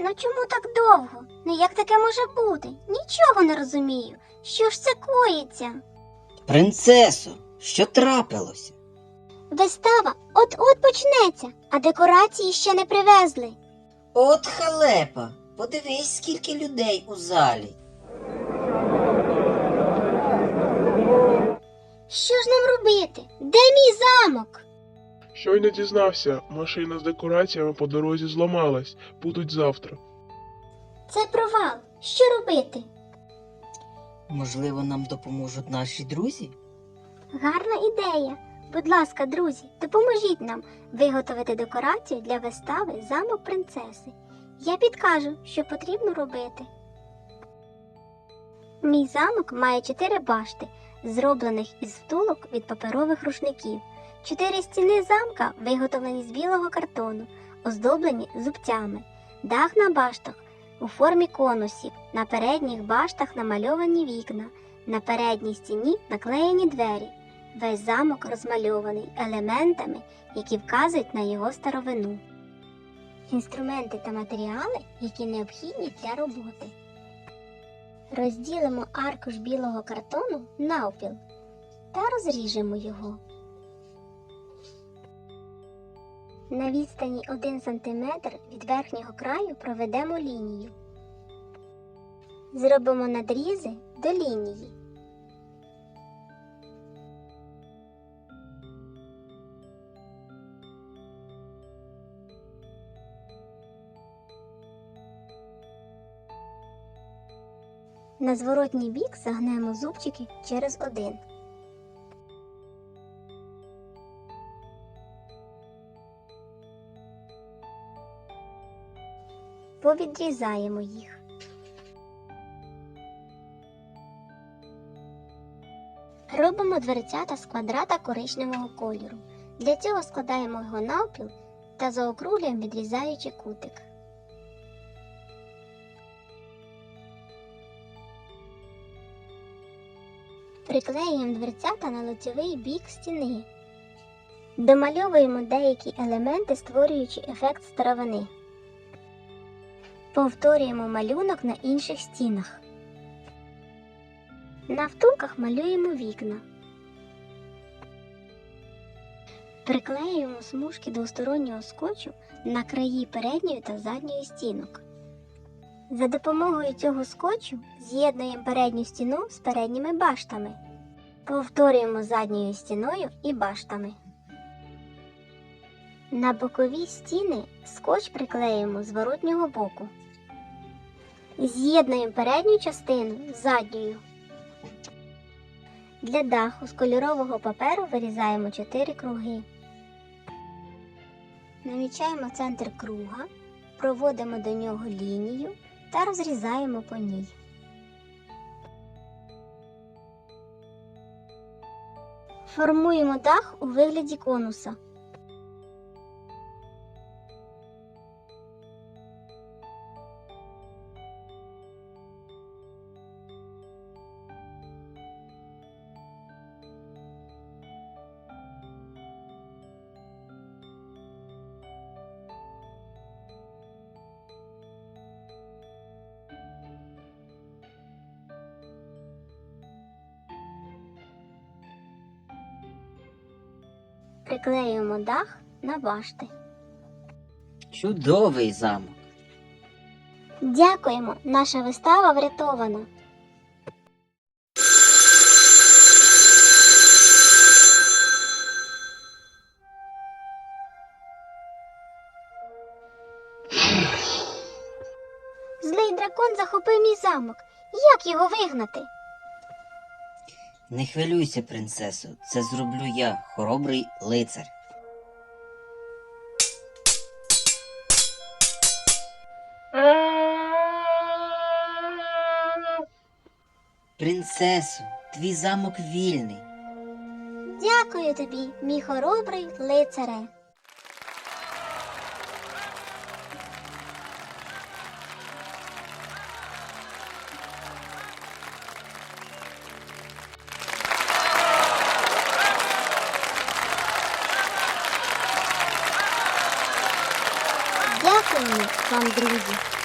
Ну чому так довго? Ну як таке може бути? Нічого не розумію. Що ж це коїться? Принцесо, що трапилося? Вистава от-от почнеться, а декорації ще не привезли. От халепа, подивись, скільки людей у залі. Що ж нам робити? Де мій замок? Щойно дізнався, машина з декораціями по дорозі зламалась, будуть завтра. Це провал. Що робити? Можливо, нам допоможуть наші друзі? Гарна ідея. Будь ласка, друзі, допоможіть нам виготовити декорацію для вистави замок принцеси. Я підкажу, що потрібно робити. Мій замок має чотири башти, зроблених із втулок від паперових рушників. Чотири стіни замка виготовлені з білого картону, оздоблені зубцями, дах на баштах у формі конусів, на передніх баштах намальовані вікна, на передній стіні наклеєні двері. Весь замок розмальований елементами, які вказують на його старовину. Інструменти та матеріали, які необхідні для роботи. Розділимо аркуш білого картону навпіл та розріжемо його. На відстані 1 см від верхнього краю проведемо лінію. Зробимо надрізи до лінії. На зворотній бік загнемо зубчики через один. Повідрізаємо їх. Робимо дверцята з квадрата коричневого кольору. Для цього складаємо його навпіл та заокруглюємо, відрізаючи кутик. Приклеюємо дверцята на лицьовий бік стіни. Домальовуємо деякі елементи, створюючи ефект старовини. Повторюємо малюнок на інших стінах. На втулках малюємо вікна. Приклеюємо смужки двостороннього скотчу на краї передньої та задньої стінок. За допомогою цього скотчу з'єднуємо передню стіну з передніми баштами. Повторюємо задньою стіною і баштами. На бокові стіни скотч приклеїмо з зворотнього боку. З'єднуємо передню частину з задньою. Для даху з кольорового паперу вирізаємо 4 круги. Намічаємо центр круга, проводимо до нього лінію та розрізаємо по ній. Формуємо дах у вигляді конуса. Приклеюємо дах на башти. Чудовий замок. Дякуємо, наша вистава врятована. Злий дракон захопив мій замок. Як його вигнати? Не хвилюйся, принцесо, це зроблю я, хоробрий лицар. Принцесо, твій замок вільний. Дякую тобі, мій хоробрий лицаре. Дякуємо там друзі.